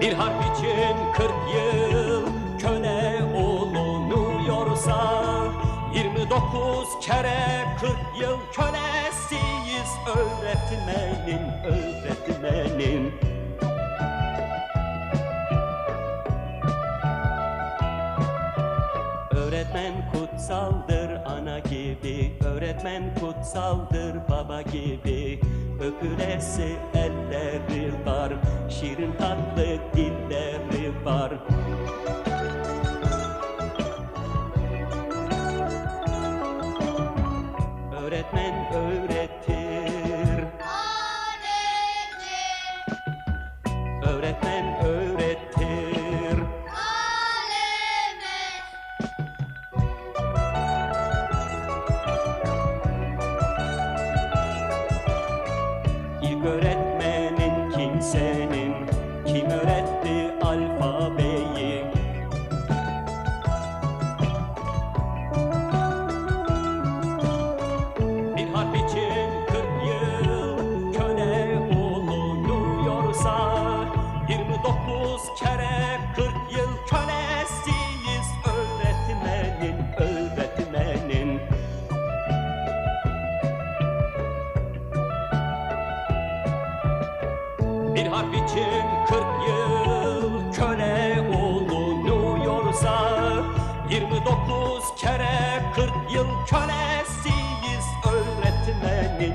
Bir harf için kırk yıl köle olunuyorsa 29 kere 40 yıl kölesiyiz öğretmenin, öğretmenin Öğretmen kutsaldır ana gibi Öğretmen kutsaldır baba gibi. Öpülesi elleri var Şirin tatlı Bir harf için 40 yıl köle olunuyorsa 29 kere 40 yıl kölesiyiz öğretmenin